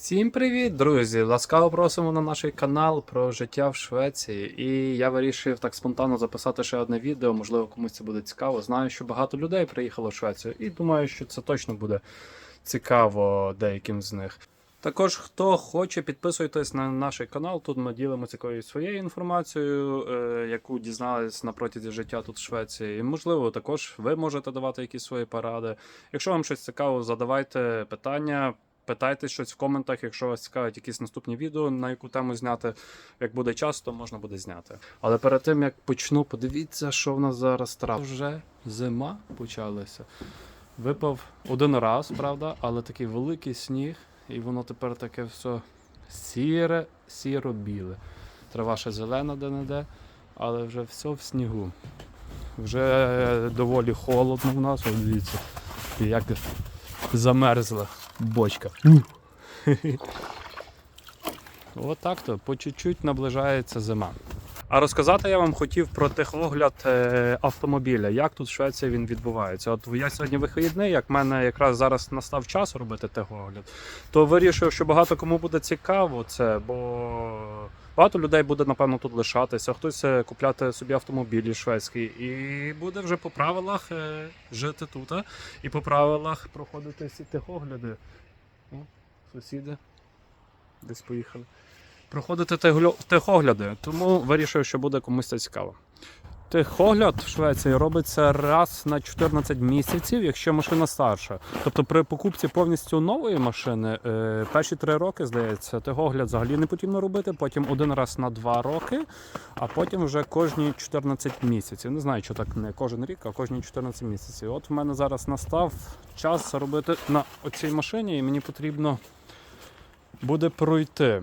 Всім привіт, друзі! Ласкаво просимо на наш канал про життя в Швеції. І я вирішив так спонтанно записати ще одне відео. Можливо, комусь це буде цікаво. Знаю, що багато людей приїхало в Швецію, і думаю, що це точно буде цікаво деяким з них. Також, хто хоче, підписуйтесь на наш канал. Тут ми ділимося якоюсь своєю інформацією, е, яку дізнались на протязі життя тут в Швеції. І, можливо, також ви можете давати якісь свої поради. Якщо вам щось цікаво, задавайте питання. Питайте щось в коментах, якщо вас цікавить якісь наступні відео, на яку тему зняти. Як буде час, то можна буде зняти. Але перед тим як почну, подивіться, що в нас зараз трапилося. Вже зима почалася. Випав один раз, правда, але такий великий сніг, і воно тепер таке все сіре, сіро-біле. Трава ще зелена де-не-де, але вже все в снігу. Вже доволі холодно в нас, от дивіться, як замерзла бочка. Отак то по чуть-чуть наближається зима. А розказати я вам хотів про техогляд е, автомобіля, як тут в Швеції він відбувається. От я сьогодні вихідний, як в мене якраз зараз настав час робити техогляд, то вирішив, що багато кому буде цікаво це, бо багато людей буде, напевно, тут лишатися, хтось е, купляти собі автомобілі шведські, і буде вже по правилах е, жити тут, і по правилах проходити всі тихогляди. О, сусіди десь поїхали проходити тихогляди, тому вирішив, що буде комусь це цікаво. Техогляд в Швеції робиться раз на 14 місяців, якщо машина старша. Тобто при покупці повністю нової машини е, перші три роки, здається, техогляд взагалі не потрібно робити, потім один раз на два роки, а потім вже кожні 14 місяців. Не знаю, що так не кожен рік, а кожні 14 місяців. От в мене зараз настав час робити на оцій машині, і мені потрібно буде пройти.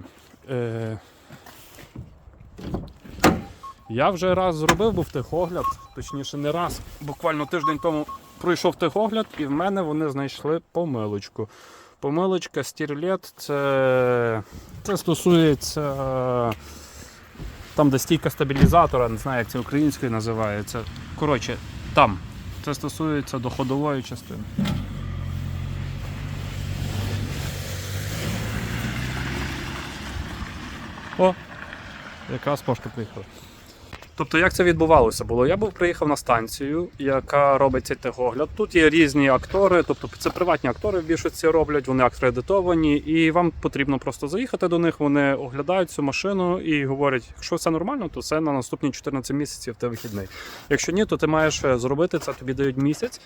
Я вже раз зробив був техогляд, точніше не раз, буквально тиждень тому пройшов техогляд, і в мене вони знайшли помилочку. Помилочка стірлет це, це стосується там, де стійка стабілізатора, не знаю, як це українською називається. Коротше, там. Це стосується доходової частини. О, якраз пошта приїхала. Тобто, як це відбувалося було? Я був приїхав на станцію, яка робить цей техогляд. Тут є різні актори, тобто це приватні актори в більшості роблять, вони акредитовані, і вам потрібно просто заїхати до них. Вони оглядають цю машину і говорять, якщо все нормально, то це на наступні 14 місяців ти вихідний. Якщо ні, то ти маєш е, зробити це, тобі дають місяць,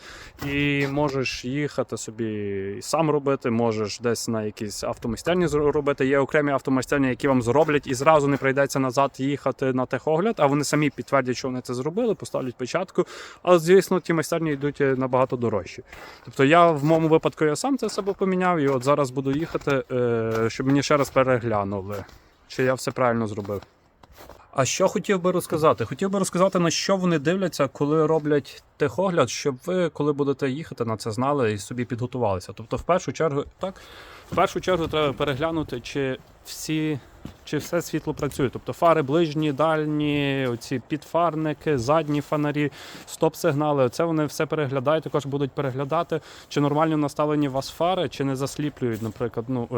і можеш їхати собі сам робити, можеш десь на якісь автомайстерні робити. Є окремі автомайстерні, які вам зроблять, і зразу не прийдеться назад їхати на техогляд, а вони самі підтвердять, що вони це зробили, поставлять печатку. Але звісно, ті майстерні йдуть е, набагато дорожчі. Тобто я в моєму випадку я сам це себе поміняв, і от зараз буду їхати, е, щоб мені ще раз переглянули, чи я все правильно зробив. А що хотів би розказати? Хотів би розказати, на що вони дивляться, коли роблять техогляд, щоб ви, коли будете їхати, на це знали і собі підготувалися. Тобто, в першу чергу, так, в першу чергу треба переглянути, чи всі. Чи все світло працює? Тобто фари ближні, дальні, оці підфарники, задні фонарі, стоп-сигнали. Це вони все переглядають, також будуть переглядати, чи нормально наставлені у вас фари, чи не засліплюють, наприклад, ну, е,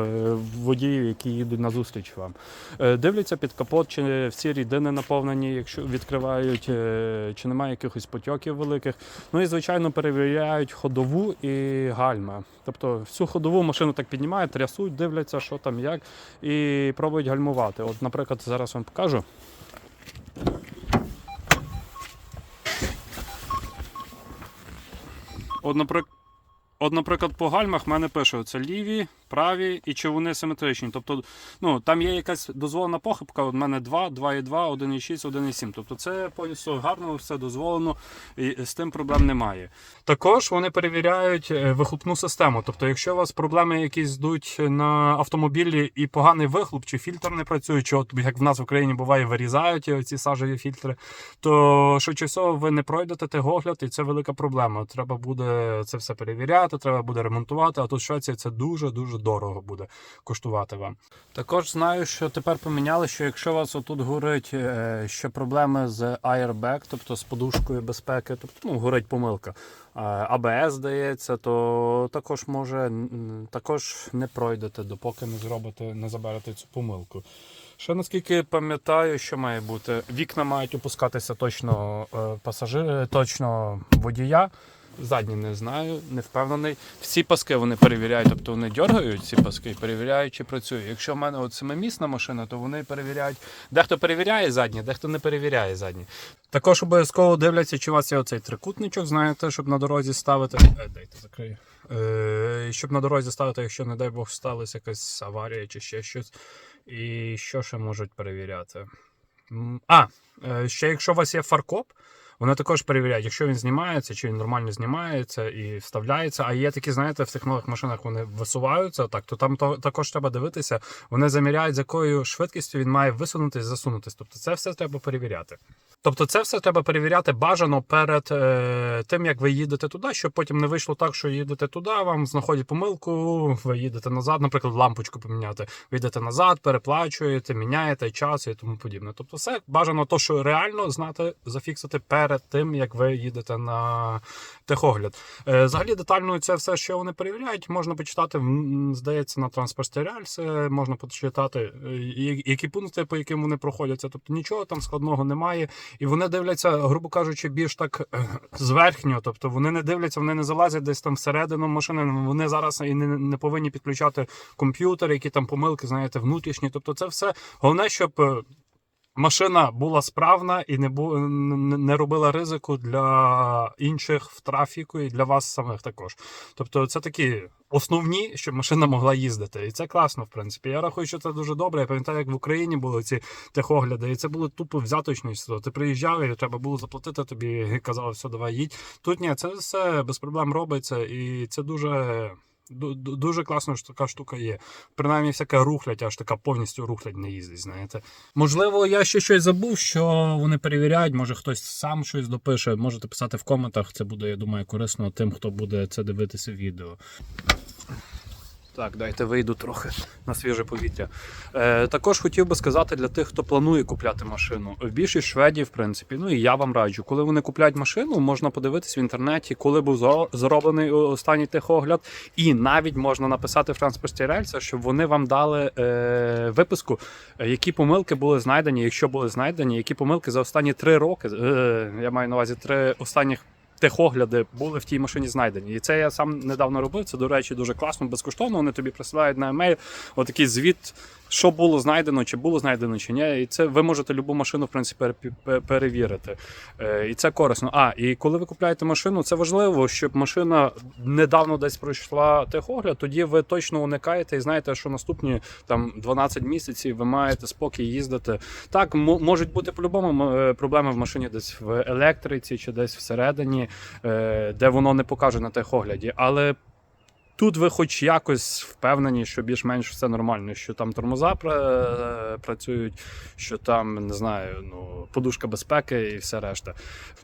водіїв, які їдуть на зустріч вам. Е, Дивляться під капот, чи всі рідини наповнені, якщо відкривають, е, чи немає якихось потьоків великих. Ну і звичайно перевіряють ходову і гальма. Тобто всю ходову машину так піднімають, трясуть, дивляться, що там як, і пробують гальмувати. От, наприклад, зараз вам покажу. От, наприклад. От, наприклад, по гальмах в мене пише, це ліві, праві і чи вони симетричні. Тобто, ну, там є якась дозволена похибка, у мене 2, 2,2, 1,6, 1,7. Тобто це повністю гарно, все дозволено, і з тим проблем немає. Також вони перевіряють е, вихлопну систему. Тобто, якщо у вас проблеми якісь йдуть на автомобілі і поганий вихлоп, чи фільтр не працює, чи от як в нас в Україні буває, вирізають ці сажеві фільтри, то швидше всього ви не пройдете техогляд, і це велика проблема. Треба буде це все перевіряти, ремонтувати, треба буде ремонтувати, а тут в Швеції це дуже-дуже дорого буде коштувати вам. Також знаю, що тепер поміняли, що якщо вас отут горить е, ще проблеми з airbag, тобто з подушкою безпеки, тобто ну, горить помилка. е, АБС здається, то також може також не пройдете, допоки не зробите, не заберете цю помилку. Ще наскільки пам'ятаю, що має бути, вікна мають опускатися точно е, пасажир, точно водія. Задні не знаю, не впевнений. Всі паски вони перевіряють, тобто вони дергають ці паски і перевіряють, чи працює. Якщо в мене от семимісна машина, то вони перевіряють. Дехто перевіряє задні, дехто не перевіряє задні. Також обов'язково дивляться, чи у вас є оцей трикутничок, знаєте, щоб на дорозі ставити. Е, дайте закрию. Е, щоб на дорозі ставити, якщо, не дай Бог, сталася якась аварія чи ще щось. І що ще можуть перевіряти? А, е, ще якщо у вас є фаркоп, вони також перевіряють, якщо він знімається, чи він нормально знімається і вставляється. А є такі, знаєте, в тих нових машинах вони висуваються, так, то там то, також треба дивитися. Вони заміряють, з якою швидкістю він має висунутись, засунутись. Тобто це все треба перевіряти. Тобто, це все треба перевіряти бажано перед е, тим, як ви їдете туди, щоб потім не вийшло так, що їдете туди, вам знаходять помилку, ви їдете назад, наприклад, лампочку поміняти. Ви йдете назад, переплачуєте, міняєте час і тому подібне. Тобто, все бажано то, що реально знати, зафіксити перед тим, як ви їдете на техогляд. Е, взагалі детально це все, що вони перевіряють, можна почитати, здається, на транспорті рельси, можна почитати, е, які пункти, по яким вони проходяться. Тобто нічого там складного немає. І вони дивляться, грубо кажучи, більш так е, зверхньо. Тобто вони не дивляться, вони не залазять десь там всередину машини. Вони зараз і не, не повинні підключати комп'ютер, які там помилки, знаєте, внутрішні. Тобто, це все головне, щоб. Машина була справна і не бу... не робила ризику для інших в трафіку і для вас самих також. Тобто, це такі основні, щоб машина могла їздити. І це класно, в принципі. Я рахую, що це дуже добре. Я пам'ятаю, як в Україні були ці техогляди, і це було тупо взяточність. Ти приїжджав і треба було заплатити тобі, казали, все, давай їдь. Тут ні, це все без проблем робиться, і це дуже. Ду- ду- Дуже класно, що така штука є. Принаймні, всяка рухлядь, аж така повністю рухлядь не їздить, знаєте. Можливо, я ще щось забув, що вони перевіряють, може хтось сам щось допише. Можете писати в коментах. Це буде, я думаю, корисно тим, хто буде це дивитися відео. Так, дайте вийду трохи на свіже повітря. Е, також хотів би сказати для тих, хто планує купляти машину. Більшість шведів, в принципі, ну і я вам раджу, коли вони купляють машину, можна подивитись в інтернеті, коли був зро- зроблений останній техогляд, і навіть можна написати в транспорті рельса, щоб вони вам дали е, виписку, які помилки були знайдені, якщо були знайдені, які помилки за останні три роки, е, я маю на увазі три останніх техогляди були в тій машині знайдені. І це я сам недавно робив. Це, до речі, дуже класно, безкоштовно. Вони тобі присилають на емейл отакий звіт, що було знайдено, чи було знайдено, чи ні. І це ви можете любу машину, в принципі, пере- перевірити. Е, І це корисно. А, і коли ви купляєте машину, це важливо, щоб машина недавно десь пройшла техогляд, тоді ви точно уникаєте і знаєте, що наступні там 12 місяців ви маєте спокій їздити. Так, мо- можуть бути по-любому е, проблеми в машині десь в електриці чи десь всередині, де воно не покаже на техогляді. Але тут ви хоч якось впевнені, що більш-менш все нормально, що там тормоза працюють, що там не знаю, ну подушка безпеки і все решта.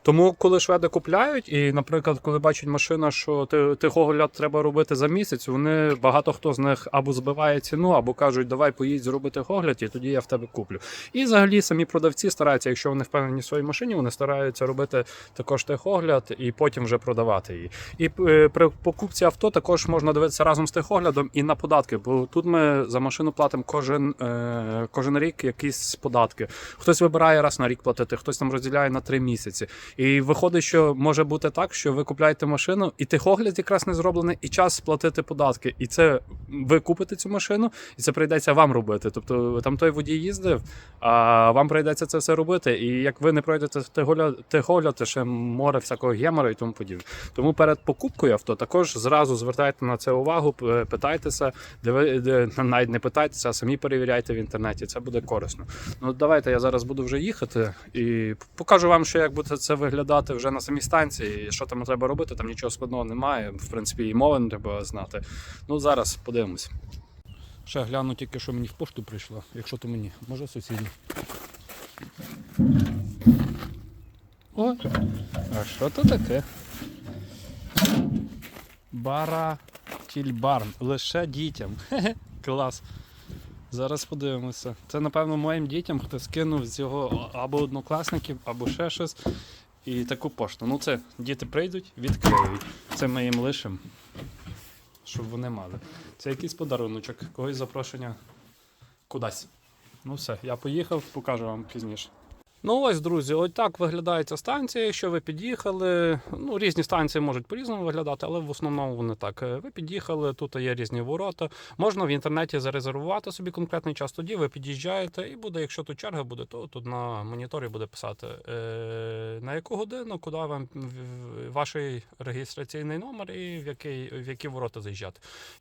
Тому, коли шведи купляють, і, наприклад, коли бачать машина, що ти- техогляд треба робити за місяць, вони багато хто з них або збиває ціну, або кажуть, давай поїдь зроби техогляд, і тоді я в тебе куплю. І взагалі самі продавці стараються, якщо вони впевнені в своїй машині, вони стараються робити також техогляд і потім вже продавати її. І е, при покупці авто також можна дивитися разом з техоглядом і на податки, бо тут ми за машину платимо кожен, е, кожен рік якісь податки. Хтось вибирає раз на рік платити, хтось там розділяє на три місяці. І виходить, що може бути так, що ви купляєте машину, і техогляд якраз не зроблений, і час сплатити податки. І це ви купите цю машину, і це прийдеться вам робити. Тобто там той водій їздив, а вам прийдеться це все робити. І як ви не пройдете техогляд, то ще море всякого гемора і тому подібне. Тому перед покупкою авто також зразу звертайте на це увагу, питайтеся, навіть не питайтеся, а самі перевіряйте в інтернеті. Це буде корисно. Ну давайте я зараз буду вже їхати і покажу вам, що як буде це виглядати вже на самій станції. Що там треба робити, там нічого складного немає. В принципі, і мови не треба знати. Ну зараз подивимось. Ще гляну тільки, що мені в пошту прийшло, якщо то мені, може сусідні. О, а що то таке? Бара Тільбарн. Лише дітям. Клас. Зараз подивимося. Це, напевно, моїм дітям хтось кинув з його або однокласників, або ще щось. І таку пошту. Ну це діти прийдуть, відкриють. Це ми їм лишимо, щоб вони мали. Це якийсь подаруночок, когось запрошення кудись. Ну все, я поїхав, покажу вам пізніше. Ну ось, друзі, ось так виглядає ця станція. Якщо ви під'їхали, ну різні станції можуть по-різному виглядати, але в основному вони так. Е, Ви під'їхали, тут є різні ворота. Можна в інтернеті зарезервувати собі конкретний час. Тоді ви під'їжджаєте, і буде, якщо тут черга буде, то тут на моніторі буде писати е, на яку годину, куди вам ваш реєстраційний номер і в який в які ворота заїжджати.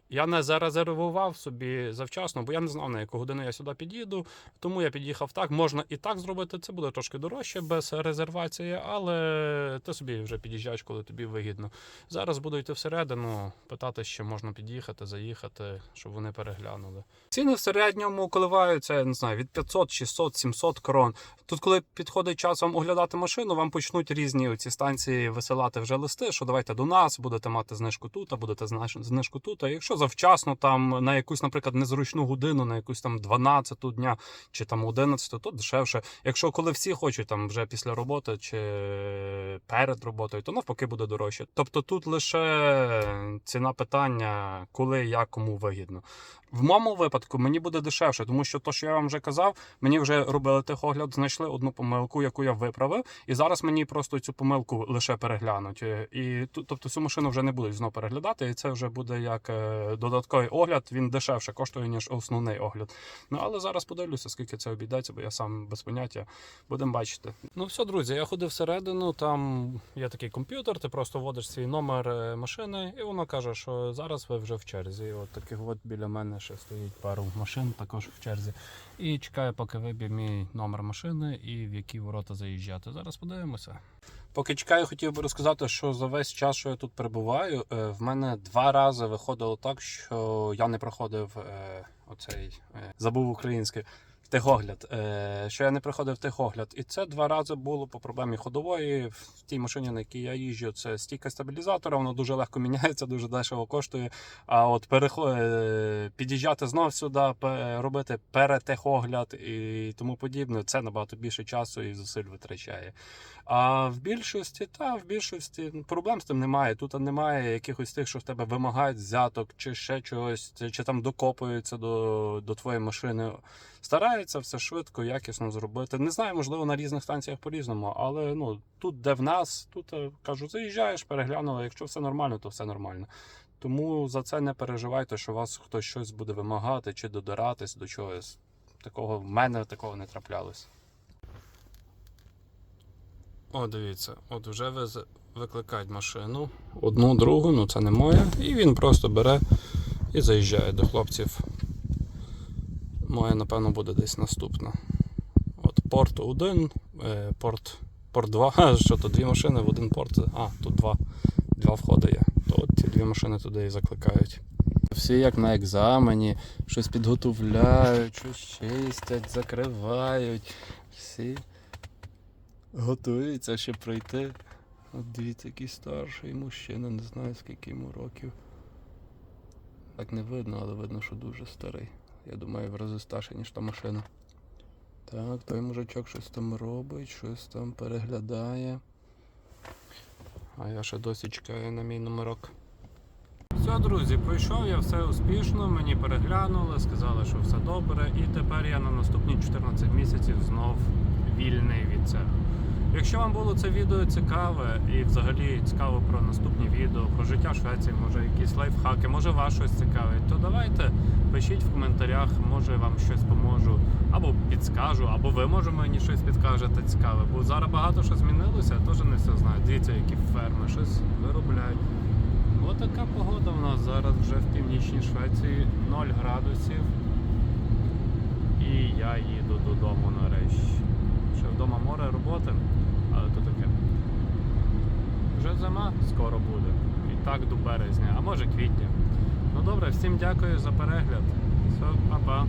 Я не зарезервував собі завчасно, бо я не знав на яку годину я сюди під'їду. Тому я під'їхав так. Можна і так зробити. Це буде трошки дорожче без резервації, але ти собі вже під'їжджаєш, коли тобі вигідно. Зараз буду йти всередину, питати, чи можна під'їхати, заїхати, щоб вони переглянули. Ціни в середньому коливаються, я не знаю, від 500, 600, 700 крон. Тут, коли підходить час вам оглядати машину, вам почнуть різні ці станції висилати вже листи, що давайте до нас, будете мати знижку тут, а будете знижку тут. А якщо завчасно там на якусь, наприклад, незручну годину, на якусь там 12 дня чи там 11, то дешевше. Якщо коли всі хочуть там вже після роботи чи перед роботою, то навпаки буде дорожче. Тобто тут лише ціна питання, коли, як, кому вигідно. В моєму випадку мені буде дешевше, тому що то, що я вам вже казав, мені вже робили техогляд, знайшли одну помилку, яку я виправив, і зараз мені просто цю помилку лише переглянуть. Е, І тобто цю машину вже не будуть знову переглядати, і це вже буде як е, додатковий огляд. Він дешевше коштує ніж основний огляд. Ну але зараз подивлюся, скільки це обійдеться, бо я сам без поняття. Будемо бачити. Ну все, друзі, я ходив всередину. Там є такий комп'ютер, ти просто вводиш свій номер е, машини, і воно каже, що зараз ви вже в черзі. От таких от біля мене ще стоїть пару машин, також в черзі. І чекаю, поки виб'є мій номер машини і в які ворота заїжджати. Зараз подивимося. Поки чекаю, хотів би розказати, що за весь час, що я тут перебуваю, е, в мене два рази виходило так, що я не проходив е, оцей е, забув українське. Техогляд, е, що я не приходив техогляд. І це два рази було по проблемі ходової. В тій машині, на якій я їжджу, це стійка стабілізатора, воно дуже легко міняється, дуже дешево коштує. А от перехо... е, під'їжджати знов сюди, робити перетехогляд і тому подібне, це набагато більше часу і зусиль витрачає. А в більшості, та в більшості проблем з тим немає. Тут немає якихось тих, що в тебе вимагають взяток, чи ще чогось, чи там докопуються до, до твоєї машини. Стараються все швидко, якісно зробити. Не знаю, можливо, на різних станціях по-різному, але ну тут, де в нас, тут е, кажу, заїжджаєш, переглянули. Якщо все нормально, то все нормально. Тому за це не переживайте, що вас хтось щось буде вимагати чи додиратись до чогось. Такого в мене такого не траплялось. О, дивіться, от вже виз- викликають машину. Одну, другу, ну це не моя. І він просто бере і заїжджає до хлопців. Моя, напевно, буде десь наступна. От порт 1, е, порт, порт 2. А, що то дві машини в один порт. А, тут два, два входи є. То от ці дві машини туди і закликають. Всі як на екзамені, щось підготовляють, щось чистять, закривають. Всі готуються ще пройти. От дивіться, який старший мужчина, не знаю скільки йому років. Так не видно, але видно, що дуже старий. Я думаю, в рази старший, ніж та машина. Так, той мужичок щось там робить, щось там переглядає. А я ще досі чекаю на мій номерок. Все, друзі, пройшов я все успішно, мені переглянули, сказали, що все добре, і тепер я на наступні 14 місяців знов вільний від цього. Якщо вам було це відео цікаве і взагалі цікаво про наступні відео, про життя Швеції, може якісь лайфхаки, може вас щось цікавить, то давайте пишіть в коментарях, може вам щось поможу, або підскажу, або ви може мені щось підкажете цікаве. Бо зараз багато що змінилося, я теж не все знаю. Дивіться, які ферми щось виробляють. Отака погода в нас зараз вже в північній Швеції 0 градусів. І я їду додому нарешті. Ще вдома море роботи, але то таке. Вже зима скоро буде. І так до березня, а може квітня. Ну добре, всім дякую за перегляд. Все, па-па.